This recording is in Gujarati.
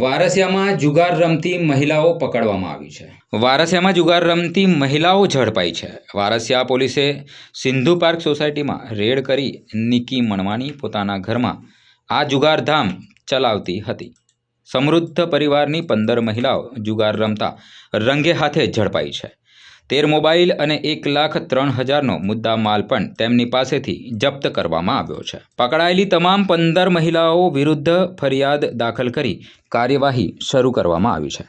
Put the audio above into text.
વારસિયામાં જુગાર રમતી મહિલાઓ પકડવામાં આવી છે. વારસિયામાં જુગાર રમતી મહિલાઓ ઝડપાઈ છે. વારસિયા પોલીસે સિંધુ પાર્ક સોસાયટીમાં રેડ કરી નિકી મણવાની પોતાના ઘરમાં આ જુગારધામ ચલાવતી હતી. સમૃદ્ધ પરિવારની પંદર મહિલાઓ જુગાર રમતા રંગે હાથે ઝડપાઈ છે. તેર મોબાઈલ અને એક લાખ ત્રણ હજારનો મુદ્દા માલ પણ તેમની પાસેથી જપ્ત કરવામાં આવ્યો છે. પકડાયેલી તમામ પંદર મહિલાઓ વિરુદ્ધ ફરિયાદ દાખલ કરી કાર્યવાહી શરૂ કરવામાં આવી છે.